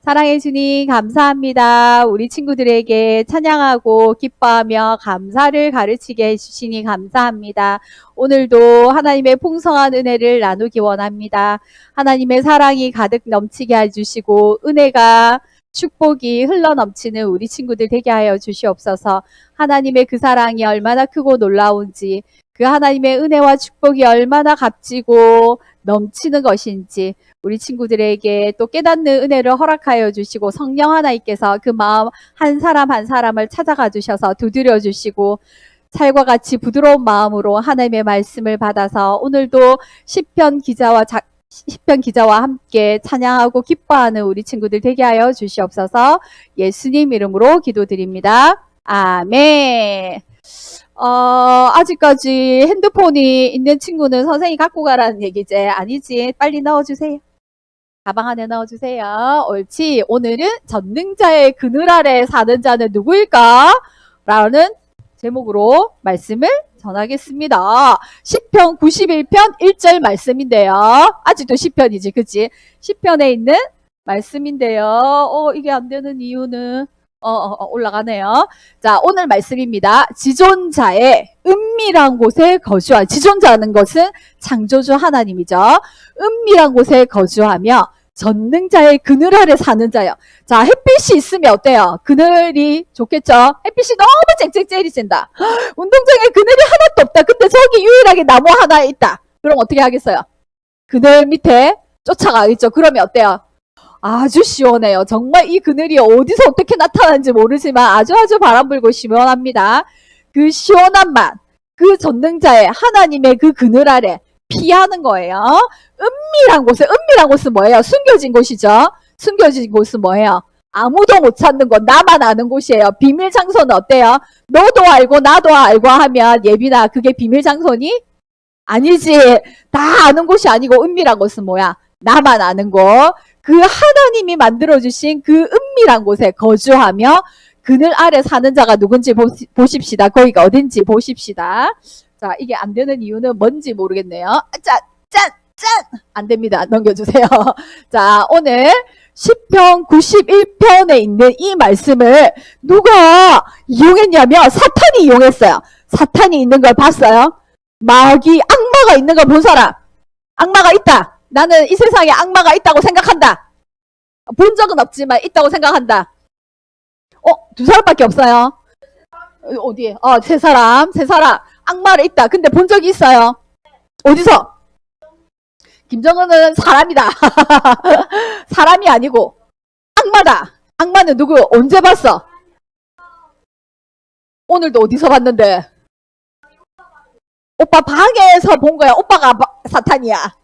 사랑해 주님 감사합니다. 우리 친구들에게 찬양하고 기뻐하며 감사를 가르치게 해주시니 감사합니다. 오늘도 하나님의 풍성한 은혜를 나누기 원합니다. 하나님의 사랑이 가득 넘치게 해주시고 은혜가 축복이 흘러 넘치는 우리 친구들 되게 하여 주시옵소서. 하나님의 그 사랑이 얼마나 크고 놀라운지, 그 하나님의 은혜와 축복이 얼마나 값지고 넘치는 것인지, 우리 친구들에게 또 깨닫는 은혜를 허락하여 주시고, 성령 하나님께서 그 마음 한 사람 한 사람을 찾아가 주셔서 두드려 주시고, 찰과 같이 부드러운 마음으로 하나님의 말씀을 받아서 오늘도 시편 기자와 자, 시편 기자와 함께 찬양하고 기뻐하는 우리 친구들 되게 하여 주시옵소서. 예수님 이름으로 기도드립니다. 아멘. 어, 아직까지 핸드폰이 있는 친구는 선생님이 갖고 가라는 얘기지. 아니지. 빨리 넣어주세요. 가방 안에 넣어주세요. 옳지. 오늘은 전능자의 그늘 아래 사는 자는 누구일까? 라는 제목으로 말씀을 전하겠습니다. 시편 91편 1절 말씀인데요. 아직도 시편이지, 그치? 시편에 있는 말씀인데요. 어, 이게 안 되는 이유는, 어, 어, 어, 올라가네요. 자, 오늘 말씀입니다. 지존자의 은밀한 곳에 거주한, 지존자는 것은 창조주 하나님이죠. 은밀한 곳에 거주하며 전능자의 그늘 아래 사는 자요. 자, 햇빛이 있으면 어때요? 그늘이 좋겠죠? 햇빛이 너무 쨍쨍쨍이 찐다. 운동장에 그늘이 하나도 없다. 근데 저기 유일하게 나무 하나 있다. 그럼 어떻게 하겠어요? 그늘 밑에 쫓아가겠죠. 그러면 어때요? 아주 시원해요. 정말 이 그늘이 어디서 어떻게 나타나는지 모르지만 아주 아주 바람 불고 시원합니다. 그 시원한 맛, 그 전능자의 하나님의 그 그늘 아래 피하는 거예요. 은밀한 곳에, 은밀한 곳은 뭐예요? 숨겨진 곳이죠. 숨겨진 곳은 뭐예요? 아무도 못 찾는 곳, 나만 아는 곳이에요. 비밀 장소는 어때요? 너도 알고 나도 알고 하면 예비나 그게 비밀 장소니? 아니지. 다 아는 곳이 아니고 은밀한 곳은 뭐야? 나만 아는 곳. 그 하나님이 만들어주신 그 은밀한 곳에 거주하며 그늘 아래 사는 자가 누군지 보십시다. 거기가 어딘지 보십시다. 자, 이게 안 되는 이유는 뭔지 모르겠네요. 짠, 짠, 짠! 안 됩니다. 넘겨주세요. 자, 오늘 10편 91편에 있는 이 말씀을 누가 이용했냐면 사탄이 이용했어요. 사탄이 있는 걸 봤어요. 마귀, 악마가 있는 걸 본 사람. 악마가 있다. 나는 이 세상에 악마가 있다고 생각한다. 본 적은 없지만 있다고 생각한다. 어, 두 사람밖에 없어요. 어, 어디에? 어, 세 사람, 세 사람. 악마를 있다. 근데 본 적이 있어요. 어디서? 김정은은 사람이다. 사람이 아니고 악마다. 악마는 누구? 언제 봤어? 오늘도 어디서 봤는데? 오빠 방에서 본 거야. 오빠가 바- 사탄이야.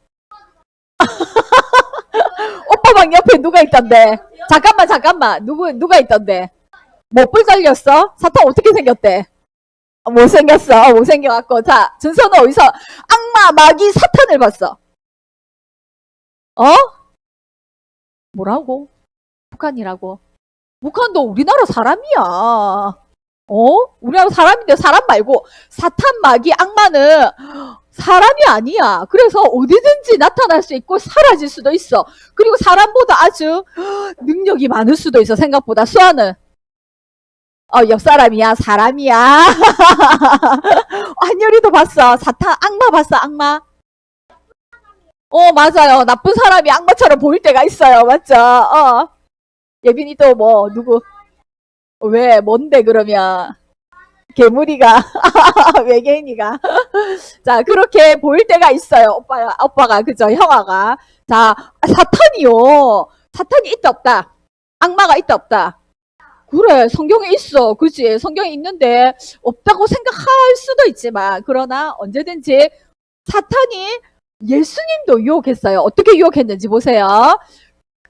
오빠 방 옆에 누가 있던데? 잠깐만 잠깐만. 누구 누가 있던데? 못불 걸렸어? 사탄 어떻게 생겼대? 어, 못생겼어. 못생겨갖고. 자, 준서는 어디서 악마, 마귀, 사탄을 봤어? 어? 뭐라고? 북한이라고. 북한도 우리나라 사람이야. 어? 우리나라 사람인데 사람 말고 사탄, 마귀, 악마는 사람이 아니야. 그래서 어디든지 나타날 수 있고 사라질 수도 있어. 그리고 사람보다 아주 능력이 많을 수도 있어. 생각보다. 수아는 어, 옆 사람이야, 사람이야. 한열이도 봤어. 사탄, 악마 봤어, 악마. 어, 맞아요. 나쁜 사람이 악마처럼 보일 때가 있어요. 맞죠? 어. 예빈이 또 뭐, 누구? 왜, 뭔데, 그러면? 괴물이가, 외계인이가. 자, 그렇게 보일 때가 있어요. 오빠가, 오빠가, 그죠? 형아가. 자, 사탄이요. 사탄이 있다, 없다. 악마가 있다, 없다. 그래, 성경에 있어. 그지? 성경에 있는데, 없다고 생각할 수도 있지만, 그러나 언제든지 사탄이 예수님도 유혹했어요. 어떻게 유혹했는지 보세요.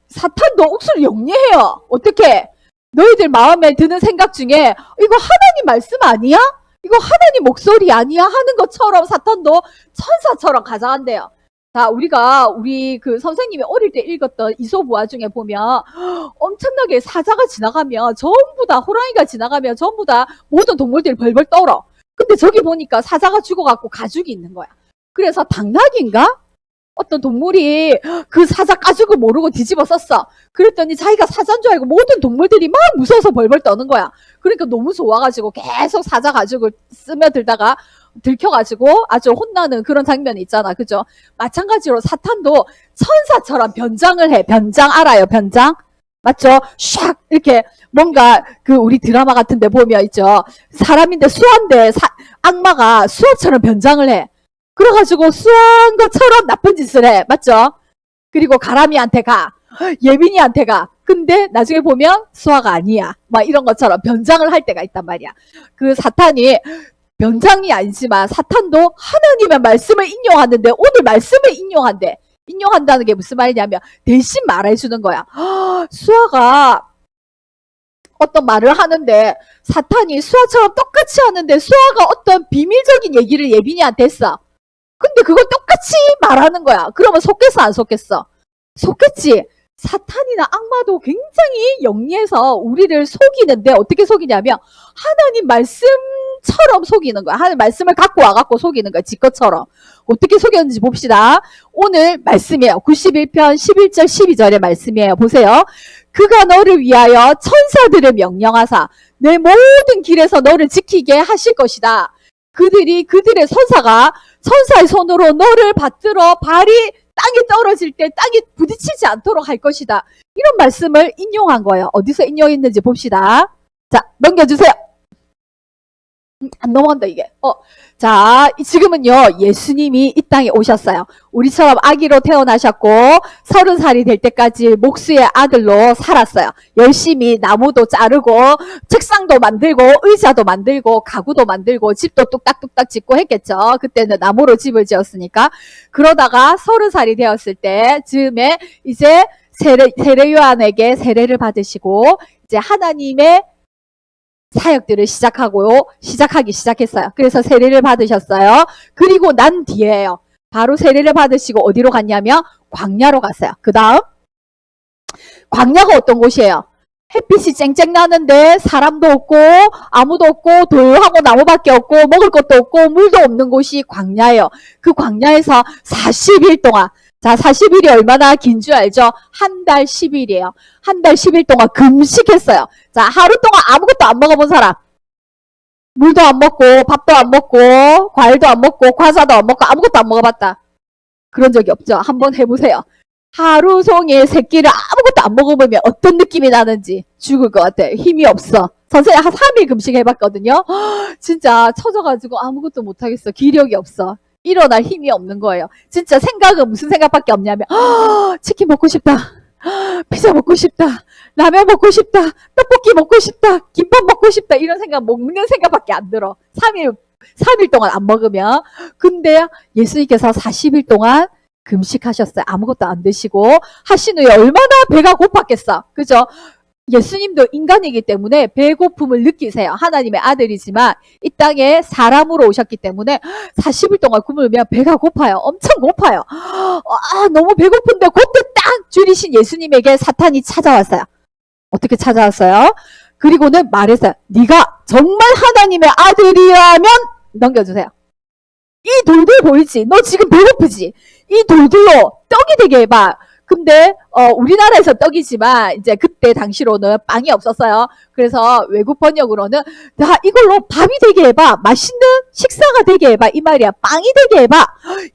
사탄도 옥수를 영리해요. 어떻게? 너희들 마음에 드는 생각 중에, 이거 하나님 말씀 아니야? 이거 하나님 목소리 아니야? 하는 것처럼 사탄도 천사처럼 가장한대요. 자, 우리가 우리 그 선생님이 어릴 때 읽었던 이소부화 중에 보면 엄청나게 사자가 지나가면 전부 다 호랑이가 지나가면 전부 다 모든 동물들이 벌벌 떨어. 근데 저기 보니까 사자가 죽어갖고 가죽이 있는 거야. 그래서 당나귀인가? 어떤 동물이 그 사자 가지고 모르고 뒤집어 썼어. 그랬더니 자기가 사자인 줄 알고 모든 동물들이 막 무서워서 벌벌 떠는 거야. 그러니까 너무 좋아가지고 계속 사자 가지고 스며들다가 들켜가지고 아주 혼나는 그런 장면이 있잖아. 그죠? 마찬가지로 사탄도 천사처럼 변장을 해. 변장 알아요? 변장? 맞죠? 샥! 이렇게 뭔가 그 우리 드라마 같은 데 보면 있죠. 사람인데 사- 악마가 수아처럼 변장을 해. 그래가지고 수한 것처럼 나쁜 짓을 해. 맞죠? 그리고 가람이한테 가. 예빈이한테 가. 근데 나중에 보면 수아가 아니야. 막 이런 것처럼 변장을 할 때가 있단 말이야. 그 사탄이 변장이 아니지만 사탄도 하나님의 말씀을 인용하는데 오늘 말씀을 인용한대. 인용한다는 게 무슨 말이냐면 대신 말해주는 거야. 수아가 어떤 말을 하는데 사탄이 수아처럼 똑같이 하는데 수아가 어떤 비밀적인 얘기를 예빈이한테 했어. 근데 그걸 똑같이 말하는 거야. 그러면 속겠어 안 속겠어? 속겠지. 사탄이나 악마도 굉장히 영리해서 우리를 속이는데 어떻게 속이냐면 하나님 말씀처럼 속이는 거야. 하나님 말씀을 갖고 와갖고 속이는 거야. 지 것처럼. 어떻게 속였는지 봅시다. 오늘 말씀이에요. 91편 11절 12절의 말씀이에요. 보세요. 그가 너를 위하여 천사들을 명령하사 내 모든 길에서 너를 지키게 하실 것이다. 그들이 그들의 천사가 천사의 손으로 너를 받들어 발이 땅에 떨어질 때 땅에 부딪히지 않도록 할 것이다. 이런 말씀을 인용한 거예요. 어디서 인용했는지 봅시다. 자, 넘겨주세요. 음, 안 넘어간다, 이게. 어. 자, 이- 지금은요, 예수님이 이 땅에 오셨어요. 우리처럼 아기로 태어나셨고, 서른 살이 될 때까지 목수의 아들로 살았어요. 열심히 나무도 자르고, 책상도 만들고, 의자도 만들고, 가구도 만들고, 집도 뚝딱뚝딱 짓고 했겠죠. 그때는 나무로 집을 지었으니까. 그러다가 서른 살이 되었을 때, 즈음에 이제 세례, 세례 요한에게 세례를 받으시고, 이제 하나님의 사역들을 시작하고 시작하기 시작했어요. 그래서 세례를 받으셨어요. 그리고 난 뒤에요. 바로 세례를 받으시고 어디로 갔냐면 광야로 갔어요. 그 다음 광야가 어떤 곳이에요? 햇빛이 쨍쨍 나는데 사람도 없고 아무도 없고 돌하고 나무밖에 없고 먹을 것도 없고 물도 없는 곳이 광야예요. 그 광야에서 40일 동안 자 40일이 얼마나 긴 줄 알죠? 한 달 10일이에요. 한 달 10일 동안 금식했어요. 자, 하루 동안 아무것도 안 먹어본 사람. 물도 안 먹고, 밥도 안 먹고, 과일도 안 먹고, 과자도 안 먹고, 아무것도 안 먹어봤다. 그런 적이 없죠? 한번 해보세요. 하루 종일 새끼를 아무것도 안 먹어보면 어떤 느낌이 나는지 죽을 것 같아. 힘이 없어. 선생님 한 3일 금식 해봤거든요. 진짜 처져가지고 아무것도 못하겠어. 기력이 없어. 일어날 힘이 없는 거예요. 진짜 생각은 무슨 생각밖에 없냐면, 치킨 먹고 싶다. 피자 먹고 싶다. 라면 먹고 싶다. 떡볶이 먹고 싶다. 김밥 먹고 싶다. 이런 생각, 먹는 생각밖에 안 들어. 3일, 3일 동안 안 먹으면. 근데 예수님께서 40일 동안 금식하셨어요. 아무것도 안 드시고. 하신 후에 얼마나 배가 고팠겠어. 그죠? 예수님도 인간이기 때문에 배고픔을 느끼세요. 하나님의 아들이지만 이 땅에 사람으로 오셨기 때문에 40일 동안 굶으면 배가 고파요. 엄청 고파요. 아, 너무 배고픈데 그때 딱 줄이신 예수님에게 사탄이 찾아왔어요. 어떻게 찾아왔어요? 그리고는 말했어요. 네가 정말 하나님의 아들이라면 넘겨주세요. 이 돌들 보이지? 너 지금 배고프지? 이 돌들로 떡이 되게 해봐. 근데 어, 우리나라에서 떡이지만 이제 그때 당시로는 빵이 없었어요. 그래서 외국 번역으로는 나 이걸로 밥이 되게 해봐. 맛있는 식사가 되게 해봐. 이 말이야. 빵이 되게 해봐.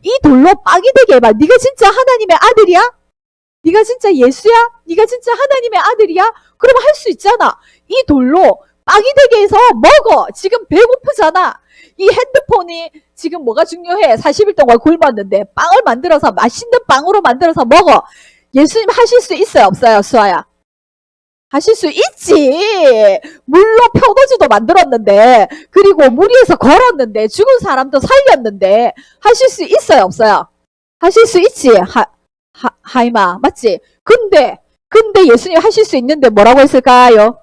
이 돌로 빵이 되게 해봐. 네가 진짜 하나님의 아들이야? 네가 진짜 예수야? 네가 진짜 하나님의 아들이야? 그러면 할수 있잖아. 이 돌로 빵이 되게 해서 먹어. 지금 배고프잖아. 이 핸드폰이 지금 뭐가 중요해? 40일 동안 굶었는데 빵을 만들어서 맛있는 빵으로 만들어서 먹어. 예수님 하실 수 있어요? 없어요? 수아야? 하실 수 있지. 물로 표도주도 만들었는데, 그리고 물 위에서 걸었는데, 죽은 사람도 살렸는데, 하실 수 있어요? 없어요? 하실 수 있지. 하, 하, 하이마. 맞지? 근데, 근데 예수님 하실 수 있는데 뭐라고 했을까요?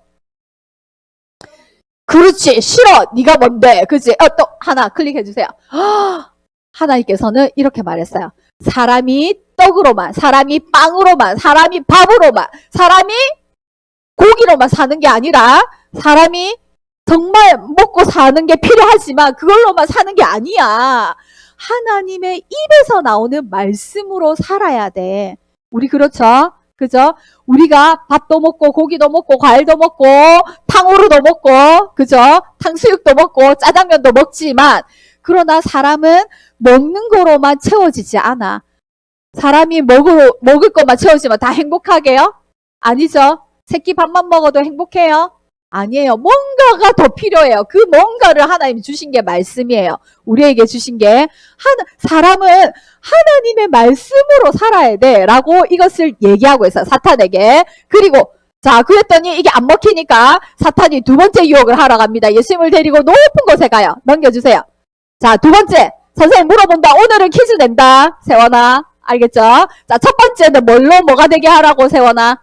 그렇지. 싫어. 네가 뭔데? 그지? 어, 또 하나 클릭해 주세요. 하나님께서는 이렇게 말했어요. 사람이 떡으로만, 사람이 빵으로만, 사람이 밥으로만, 사람이 고기로만 사는 게 아니라 사람이 정말 먹고 사는 게 필요하지만 그걸로만 사는 게 아니야. 하나님의 입에서 나오는 말씀으로 살아야 돼. 우리 그렇죠? 그죠? 우리가 밥도 먹고 고기도 먹고 과일도 먹고 탕후루도 먹고 그죠? 탕수육도 먹고 짜장면도 먹지만 그러나 사람은 먹는 거로만 채워지지 않아. 사람이 먹을, 먹을 것만 채워지면 다 행복하게요? 아니죠. 새끼 밥만 먹어도 행복해요? 아니에요. 뭔가가 더 필요해요. 그 뭔가를 하나님이 주신 게 말씀이에요. 우리에게 주신 게 하나, 사람은 하나님의 말씀으로 살아야 돼. 라고 이것을 얘기하고 있어요. 사탄에게. 그리고 자, 그랬더니 이게 안 먹히니까 사탄이 두 번째 유혹을 하러 갑니다. 예수님을 데리고 높은 곳에 가요. 넘겨주세요. 자, 두 번째. 선생님 물어본다. 오늘은 퀴즈 낸다. 세원아. 알겠죠? 자, 첫 번째는 뭘로 뭐가 되게 하라고 세원아?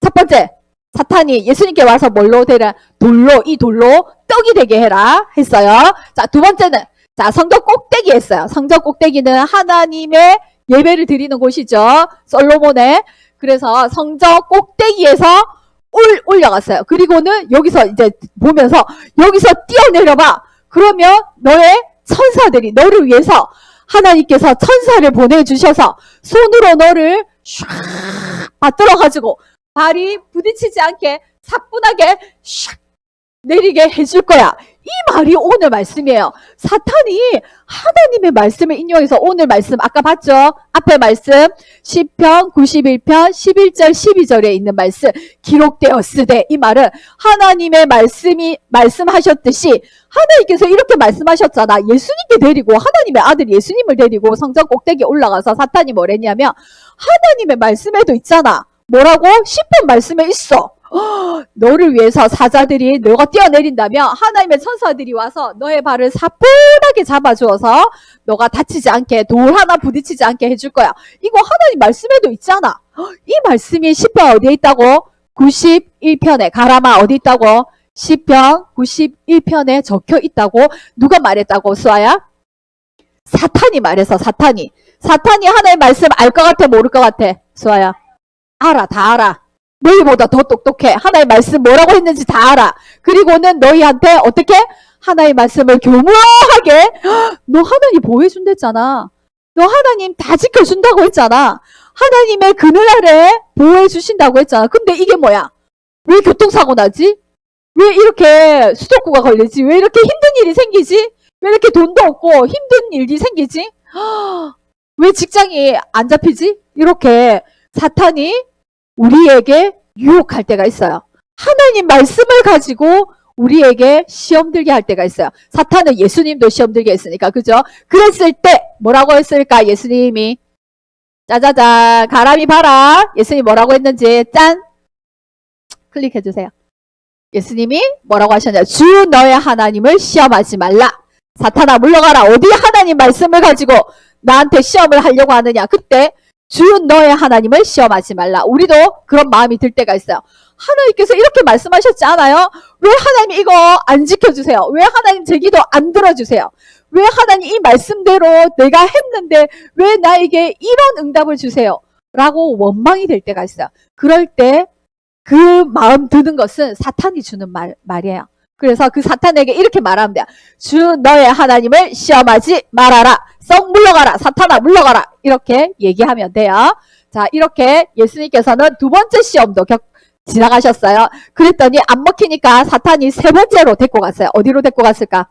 첫 번째. 사탄이 예수님께 와서 뭘로 되라? 돌로, 이 돌로 떡이 되게 해라. 했어요. 자, 두 번째는, 자, 성적 꼭대기 했어요. 성적 꼭대기는 하나님의 예배를 드리는 곳이죠. 솔로몬의. 그래서 성적 꼭대기에서 올, 올려갔어요. 그리고는 여기서 이제 보면서 여기서 뛰어내려봐. 그러면 너의 천사들이 너를 위해서 하나님께서 천사를 보내주셔서 손으로 너를 샥 받들어가지고 발이 부딪히지 않게 사뿐하게 샥 내리게 해줄 거야. 이 말이 오늘 말씀이에요. 사탄이 하나님의 말씀을 인용해서 오늘 말씀 아까 봤죠? 앞에 말씀 10편 91편 11절 12절에 있는 말씀 기록되었으되 이 말은 하나님의 말씀이 말씀하셨듯이 하나님께서 이렇게 말씀하셨잖아. 예수님께 데리고 하나님의 아들 예수님을 데리고 성전 꼭대기에 올라가서 사탄이 뭐랬냐면 하나님의 말씀에도 있잖아. 뭐라고? 10편 말씀에 있어. 너를 위해서 사자들이 너가 뛰어내린다면 하나님의 천사들이 와서 너의 발을 사뿐하게 잡아주어서 너가 다치지 않게 돌 하나 부딪히지 않게 해줄 거야. 이거 하나님 말씀에도 있잖아. 이 말씀이 10편 어디에 있다고? 91편에 가라마 어디 있다고? 10편 91편에 적혀 있다고 누가 말했다고 수아야? 사탄이 말해서 사탄이 사탄이 하나의 말씀 알 것 같아 모를 것 같아 수아야 알아 다 알아. 너희보다 더 똑똑해. 하나의 말씀 뭐라고 했는지 다 알아. 그리고는 너희한테 어떻게? 하나의 말씀을 교묘하게 너 하나님 보호해준댔잖아. 너 하나님 다 지켜준다고 했잖아. 하나님의 그늘 아래 보호해 주신다고 했잖아. 근데 이게 뭐야? 왜 교통사고 나지? 왜 이렇게 수도쿠가 걸리지? 왜 이렇게 힘든 일이 생기지? 왜 이렇게 돈도 없고 힘든 일이 생기지? 왜 직장이 안 잡히지? 이렇게 사탄이 우리에게 유혹할 때가 있어요. 하나님 말씀을 가지고 우리에게 시험 들게 할 때가 있어요. 사탄은 예수님도 시험 들게 했으니까, 그죠? 그랬을 때 뭐라고 했을까? 예수님이 짜자잔 가람이 봐라. 예수님 뭐라고 했는지 짠 클릭해 주세요. 예수님이 뭐라고 하셨냐? 주 너의 하나님을 시험하지 말라. 사탄아 물러가라. 어디 하나님 말씀을 가지고 나한테 시험을 하려고 하느냐? 그때 주 너의 하나님을 시험하지 말라. 우리도 그런 마음이 들 때가 있어요. 하나님께서 이렇게 말씀하셨지 않아요? 왜 하나님 이거 안 지켜주세요? 왜 하나님 제 기도 안 들어주세요? 왜 하나님 이 말씀대로 내가 했는데 왜 나에게 이런 응답을 주세요? 라고 원망이 될 때가 있어요. 그럴 때 그 마음 드는 것은 사탄이 주는 말, 말이에요. 그래서 그 사탄에게 이렇게 말하면 돼요. 주 너의 하나님을 시험하지 말아라. 썩 물러가라. 사탄아 물러가라. 이렇게 얘기하면 돼요. 자, 이렇게 예수님께서는 두 번째 시험도 겪, 지나가셨어요. 그랬더니 안 먹히니까 사탄이 세 번째로 데리고 갔어요. 어디로 데리고 갔을까?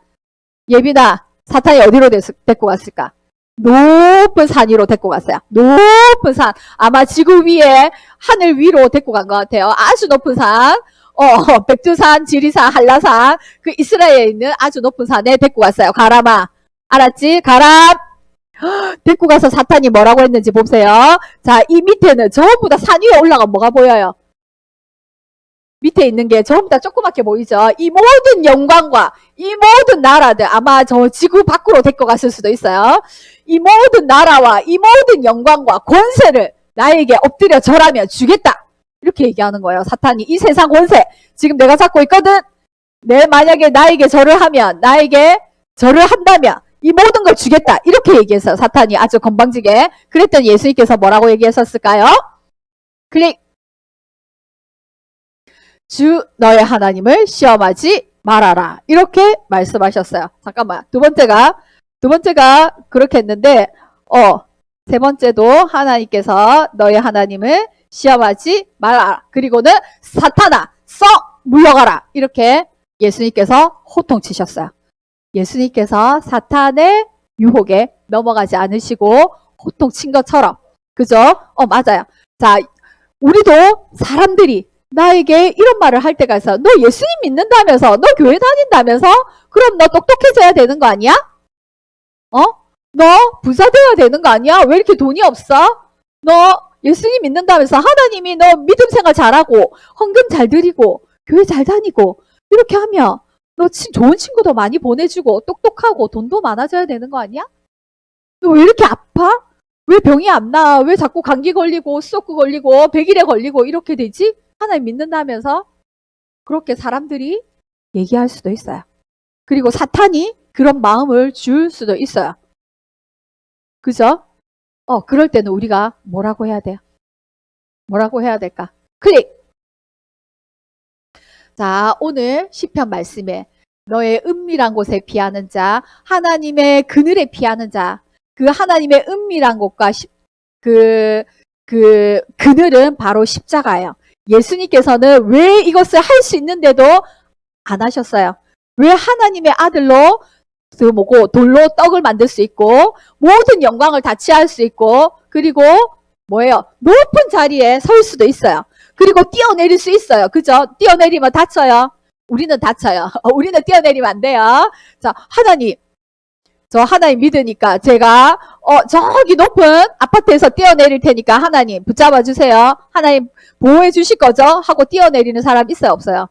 예빈아, 사탄이 어디로 데- 데리고 갔을까? 높은 산 위로 데리고 갔어요. 높은 산. 아마 지구 위에 하늘 위로 데리고 간 것 같아요. 아주 높은 산. 어, 백두산, 지리산, 한라산, 그 이스라엘에 있는 아주 높은 산에 데리고 갔어요. 가람아. 알았지? 가람. 데리고 가서 사탄이 뭐라고 했는지 보세요. 자, 이 밑에는 전부 다 산 위에 올라가면 뭐가 보여요? 밑에 있는 게 전부 다 조그맣게 보이죠? 이 모든 영광과 이 모든 나라들, 아마 저 지구 밖으로 데리고 갔을 수도 있어요. 이 모든 나라와 이 모든 영광과 권세를 나에게 엎드려 절하며 주겠다. 이렇게 얘기하는 거예요. 사탄이 이 세상 권세 지금 내가 잡고 있거든. 내 만약에 나에게 절을 하면 나에게 절을 한다면 이 모든 걸 주겠다. 이렇게 얘기해서 사탄이 아주 건방지게 그랬더니 예수님께서 뭐라고 얘기하셨을까요? 클릭. 주 너의 하나님을 시험하지 말아라. 이렇게 말씀하셨어요. 잠깐만. 두 번째가 두 번째가 그렇게 했는데, 어, 세 번째도 하나님께서 너의 하나님을 시험하지 말아라. 그리고는 사탄아, 썩 물러가라. 이렇게 예수님께서 호통치셨어요. 예수님께서 사탄의 유혹에 넘어가지 않으시고 호통친 것처럼. 그죠? 어, 맞아요. 자, 우리도 사람들이 나에게 이런 말을 할 때가 있어. 너 예수님 믿는다면서, 너 교회 다닌다면서, 그럼 너 똑똑해져야 되는 거 아니야? 어? 너 부자 돼야 되는 거 아니야? 왜 이렇게 돈이 없어? 너 예수님 믿는다면서 하나님이 너 믿음 생활 잘하고 헌금 잘 드리고 교회 잘 다니고 이렇게 하면 너 친- 좋은 친구도 많이 보내주고 똑똑하고 돈도 많아져야 되는 거 아니야? 너 왜 이렇게 아파? 왜 병이 안 나? 왜 자꾸 감기 걸리고 스토크 걸리고 백일에 걸리고 이렇게 되지? 하나님 믿는다면서 그렇게 사람들이 얘기할 수도 있어요. 그리고 사탄이 그런 마음을 줄 수도 있어요. 그죠? 어, 그럴 때는 우리가 뭐라고 해야 돼요? 뭐라고 해야 될까? 클릭! 자, 오늘 시편 말씀에 너의 은밀한 곳에 피하는 자, 하나님의 그늘에 피하는 자, 그 하나님의 은밀한 곳과 십- 그, 그, 그늘은 바로 십자가예요. 예수님께서는 왜 이것을 할 수 있는데도 안 하셨어요? 왜 하나님의 아들로 그 뭐고 돌로 떡을 만들 수 있고 모든 영광을 다 취할 수 있고 그리고 뭐예요? 높은 자리에 설 수도 있어요. 그리고 뛰어내릴 수 있어요. 그죠? 뛰어내리면 다쳐요. 우리는 다쳐요. 어, 우리는 뛰어내리면 안 돼요. 자, 하나님. 저 하나님 믿으니까 제가 어 저기 높은 아파트에서 뛰어내릴 테니까 하나님 붙잡아 주세요. 하나님 보호해 주실 거죠? 하고 뛰어내리는 사람 있어요, 없어요?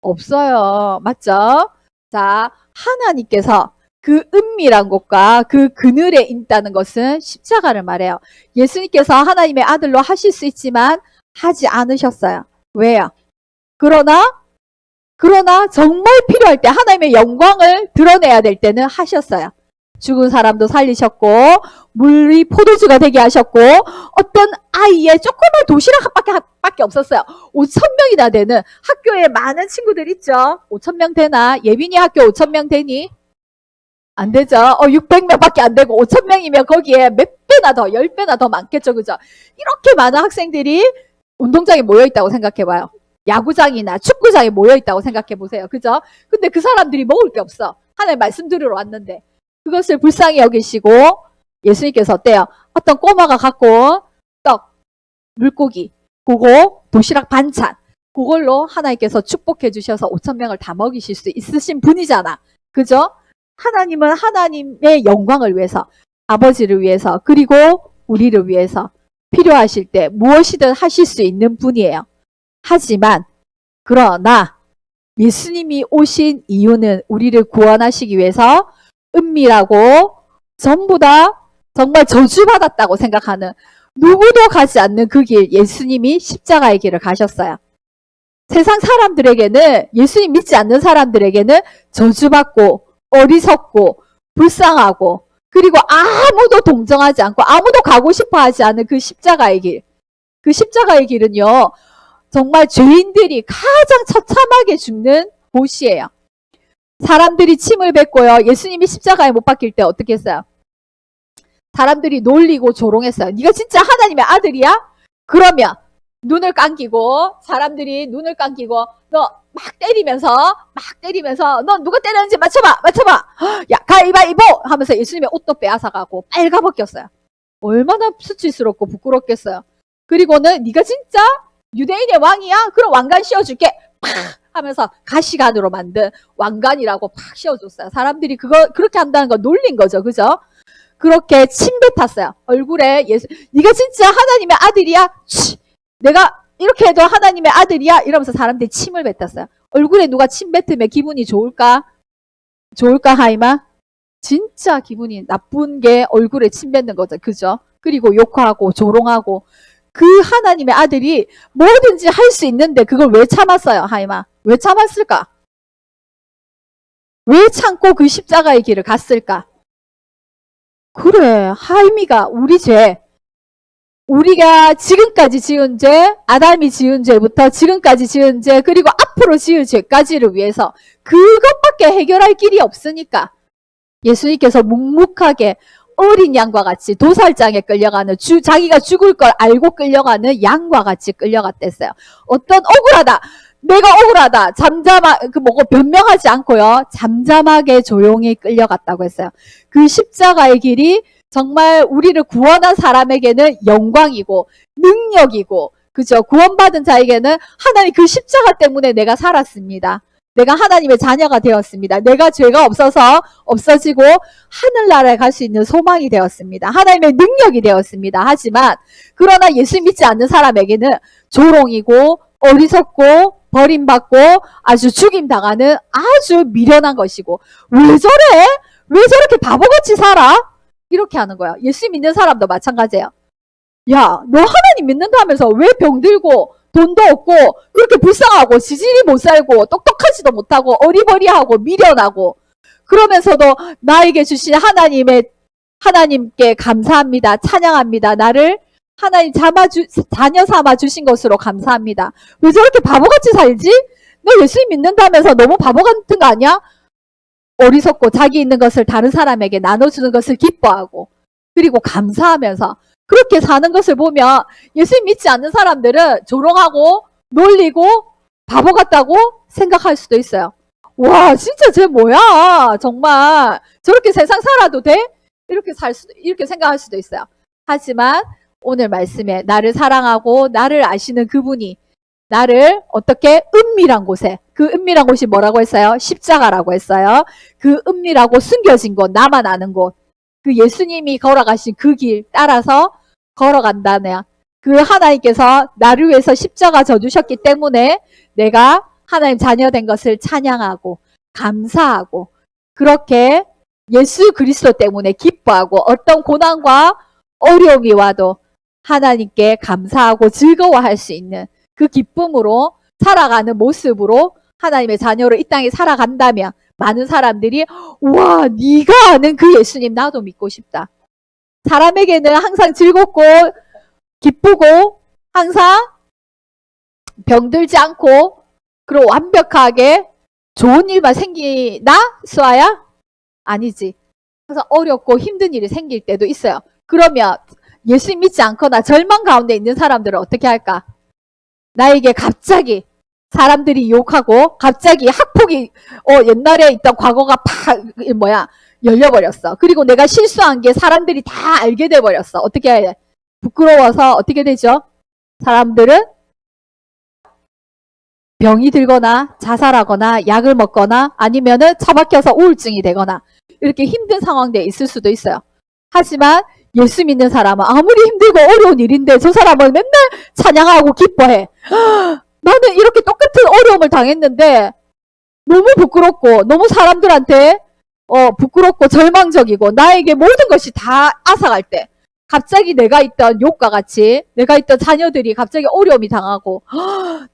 없어요. 맞죠? 자, 하나님께서 그 은밀한 곳과 그 그늘에 있다는 것은 십자가를 말해요. 예수님께서 하나님의 아들로 하실 수 있지만 하지 않으셨어요. 왜요? 그러나 그러나 정말 필요할 때 하나님의 영광을 드러내야 될 때는 하셨어요. 죽은 사람도 살리셨고 물이 포도주가 되게 하셨고 어떤 아이의 조그만 도시락 한 밖에, 한 밖에 없었어요. 5천 명이나 되는 학교에 많은 친구들 있죠. 5천 명 되나? 예빈이 학교 5천 명 되니? 안 되죠. 어, 600명밖에 안 되고 5천 명이면 거기에 몇 배나 더, 10배나 더 많겠죠. 그죠? 이렇게 많은 학생들이 운동장에 모여 있다고 생각해 봐요. 야구장이나 축구장에 모여 있다고 생각해 보세요. 그죠? 근데 그 사람들이 먹을 게 없어. 하나님 말씀 들으러 왔는데 그것을 불쌍히 여기시고 예수님께서 어때요? 어떤 꼬마가 갖고 온 떡, 물고기, 그거 도시락 반찬 그걸로 하나님께서 축복해 주셔서 5천 명을 다 먹이실 수 있으신 분이잖아. 그죠? 하나님은 하나님의 영광을 위해서 아버지를 위해서 그리고 우리를 위해서 필요하실 때 무엇이든 하실 수 있는 분이에요. 하지만 그러나 예수님이 오신 이유는 우리를 구원하시기 위해서 은밀하고 전부 다 정말 저주받았다고 생각하는 누구도 가지 않는 그 길, 예수님이 십자가의 길을 가셨어요. 세상 사람들에게는, 예수님 믿지 않는 사람들에게는 저주받고, 어리석고, 불쌍하고, 그리고 아무도 동정하지 않고, 아무도 가고 싶어 하지 않은 그 십자가의 길. 그 십자가의 길은요, 정말 죄인들이 가장 처참하게 죽는 곳이에요. 사람들이 침을 뱉고요. 예수님이 십자가에 못 박힐 때 어떻게 했어요? 사람들이 놀리고 조롱했어요. 네가 진짜 하나님의 아들이야? 그러면 눈을 감기고 사람들이 눈을 감기고 너 막 때리면서 막 때리면서 너 누가 때렸는지 맞춰봐 맞춰봐 야 가위바위보 하면서 예수님의 옷도 빼앗아가고 빨가벗겼어요. 얼마나 수치스럽고 부끄럽겠어요. 그리고는 네가 진짜 유대인의 왕이야? 그럼 왕관 씌워줄게. 팍 하면서 가시관으로 만든 왕관이라고 팍 씌워줬어요. 사람들이 그거 그렇게 한다는 거 놀린 거죠, 그죠? 그렇게 침 뱉었어요. 얼굴에 예수, 네가 진짜 하나님의 아들이야? 치, 내가 이렇게 해도 하나님의 아들이야? 이러면서 사람들이 침을 뱉었어요. 얼굴에 누가 침 뱉으면 기분이 좋을까? 좋을까, 하이마? 진짜 기분이 나쁜 게 얼굴에 침 뱉는 거죠. 그죠? 그리고 욕하고 조롱하고 그 하나님의 아들이 뭐든지 할 수 있는데 그걸 왜 참았어요, 하이마? 왜 참았을까? 왜 참고 그 십자가의 길을 갔을까? 그래, 하임이가 우리 죄, 우리가 지금까지 지은 죄, 아담이 지은 죄부터 지금까지 지은 죄, 그리고 앞으로 지을 죄까지를 위해서 그것밖에 해결할 길이 없으니까 예수님께서 묵묵하게 어린 양과 같이 도살장에 끌려가는 주 자기가 죽을 걸 알고 끌려가는 양과 같이 끌려갔댔어요. 어떤 억울하다. 내가 억울하다. 잠잠하 그 뭐고 변명하지 않고요. 잠잠하게 조용히 끌려갔다고 했어요. 그 십자가의 길이 정말 우리를 구원한 사람에게는 영광이고 능력이고 그죠? 구원받은 자에게는 하나님 그 십자가 때문에 내가 살았습니다. 내가 하나님의 자녀가 되었습니다. 내가 죄가 없어서 없어지고 하늘나라에 갈 수 있는 소망이 되었습니다. 하나님의 능력이 되었습니다. 하지만 그러나 예수 믿지 않는 사람에게는 조롱이고 어리석고 버림받고 아주 죽임 당하는 아주 미련한 것이고 왜 저래? 왜 저렇게 바보같이 살아? 이렇게 하는 거야. 예수 믿는 사람도 마찬가지예요. 야, 너 하나님 믿는다면서 왜 병들고 돈도 없고 그렇게 불쌍하고 지질이 못 살고 똑똑하지도 못하고 어리버리하고 미련하고 그러면서도 나에게 주신 하나님의 하나님께 감사합니다. 찬양합니다. 나를 하나님 잡아주, 자녀 삼아 주신 것으로 감사합니다. 왜 저렇게 바보같이 살지? 너 예수 믿는다면서 너무 바보 같은 거 아니야? 어리석고 자기 있는 것을 다른 사람에게 나눠주는 것을 기뻐하고 그리고 감사하면서 그렇게 사는 것을 보면 예수 믿지 않는 사람들은 조롱하고 놀리고 바보 같다고 생각할 수도 있어요. 와, 진짜 쟤 뭐야? 정말 저렇게 세상 살아도 돼? 이렇게 살 수도 이렇게 생각할 수도 있어요. 하지만 오늘 말씀에 나를 사랑하고 나를 아시는 그분이 나를 어떻게 은밀한 곳에 그 은밀한 곳이 뭐라고 했어요? 십자가라고 했어요. 그 은밀하고 숨겨진 곳, 나만 아는 곳. 그 예수님이 걸어가신 그 길 따라서 걸어간다네요. 그 하나님께서 나를 위해서 십자가 져주셨기 때문에 내가 하나님 자녀 된 것을 찬양하고 감사하고 그렇게 예수 그리스도 때문에 기뻐하고 어떤 고난과 어려움이 와도 하나님께 감사하고 즐거워할 수 있는 그 기쁨으로 살아가는 모습으로 하나님의 자녀로 이 땅에 살아간다면 많은 사람들이 와 네가 아는 그 예수님 나도 믿고 싶다. 사람에게는 항상 즐겁고 기쁘고 항상 병들지 않고 그리고 완벽하게 좋은 일만 생기나 수아야? 아니지. 항상 어렵고 힘든 일이 생길 때도 있어요. 그러면 예수 믿지 않거나 절망 가운데 있는 사람들은 어떻게 할까? 나에게 갑자기 사람들이 욕하고 갑자기 학폭이 어 옛날에 있던 과거가 팍 뭐야 열려버렸어. 그리고 내가 실수한 게 사람들이 다 알게 돼 버렸어. 어떻게 해? 부끄러워서 어떻게 되죠? 사람들은 병이 들거나 자살하거나 약을 먹거나 아니면은 처박혀서 우울증이 되거나 이렇게 힘든 상황에 있을 수도 있어요. 하지만 예수 믿는 사람은 아무리 힘들고 어려운 일인데 저 사람은 맨날 찬양하고 기뻐해. 나는 이렇게 똑같은 어려움을 당했는데 너무 부끄럽고 너무 사람들한테 어, 부끄럽고 절망적이고 나에게 모든 것이 다 앗아갈 때 갑자기 내가 있던 욕과 같이 내가 있던 자녀들이 갑자기 어려움이 당하고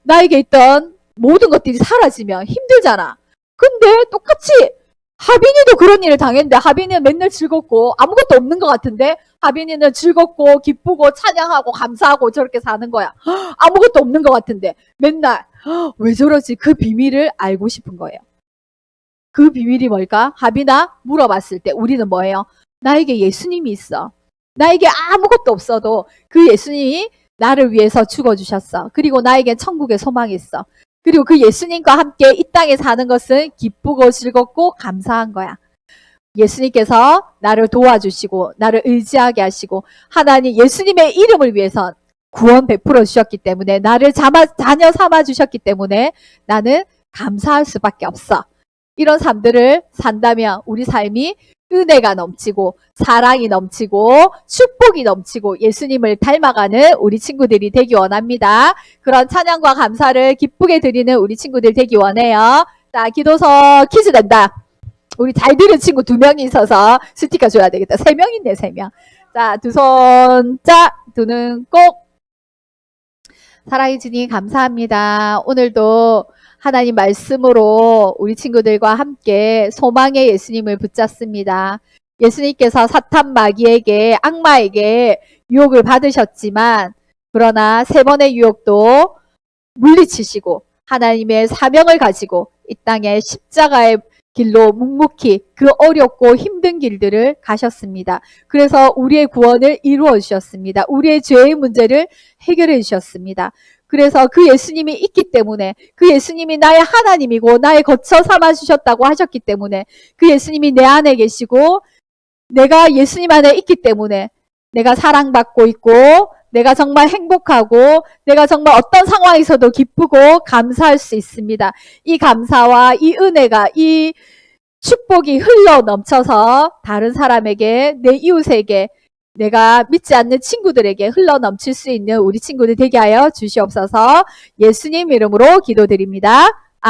나에게 있던 모든 것들이 사라지면 힘들잖아. 근데 똑같이 하빈이도 그런 일을 당했는데 하빈이는 맨날 즐겁고 아무것도 없는 것 같은데 하빈이는 즐겁고 기쁘고 찬양하고 감사하고 저렇게 사는 거야. 아무것도 없는 것 같은데 맨날 왜 저러지? 그 비밀을 알고 싶은 거예요. 그 비밀이 뭘까? 하빈아 물어봤을 때 우리는 뭐예요? 나에게 예수님이 있어. 나에게 아무것도 없어도 그 예수님이 나를 위해서 죽어주셨어. 그리고 나에게 천국의 소망이 있어. 그리고 그 예수님과 함께 이 땅에 사는 것은 기쁘고 즐겁고 감사한 거야. 예수님께서 나를 도와주시고 나를 의지하게 하시고 하나님 예수님의 이름을 위해서 구원 베풀어 주셨기 때문에 나를 자마, 자녀 삼아 주셨기 때문에 나는 감사할 수밖에 없어. 이런 삶들을 산다면 우리 삶이 은혜가 넘치고 사랑이 넘치고 축복이 넘치고 예수님을 닮아가는 우리 친구들이 되기 원합니다. 그런 찬양과 감사를 기쁘게 드리는 우리 친구들 되기 원해요. 자, 기도서 퀴즈 낸다. 우리 잘 들은 친구 두 명이 있어서 스티커 줘야 되겠다. 세 명 있네, 세 명. 자, 두 손, 짜, 두눈 꼭. 사랑해 주님 감사합니다. 오늘도 하나님 말씀으로 우리 친구들과 함께 소망의 예수님을 붙잡습니다. 예수님께서 사탄 마귀에게 악마에게 유혹을 받으셨지만 그러나 세 번의 유혹도 물리치시고 하나님의 사명을 가지고 이 땅에 십자가의 길로 묵묵히 그 어렵고 힘든 길들을 가셨습니다. 그래서 우리의 구원을 이루어 주셨습니다. 우리의 죄의 문제를 해결해 주셨습니다. 그래서 그 예수님이 있기 때문에 그 예수님이 나의 하나님이고 나의 거처 삼아 주셨다고 하셨기 때문에 그 예수님이 내 안에 계시고 내가 예수님 안에 있기 때문에 내가 사랑받고 있고 내가 정말 행복하고 내가 정말 어떤 상황에서도 기쁘고 감사할 수 있습니다. 이 감사와 이 은혜가 이 축복이 흘러 넘쳐서 다른 사람에게 내 이웃에게 내가 믿지 않는 친구들에게 흘러 넘칠 수 있는 우리 친구들 되게 하여 주시옵소서 예수님 이름으로 기도드립니다.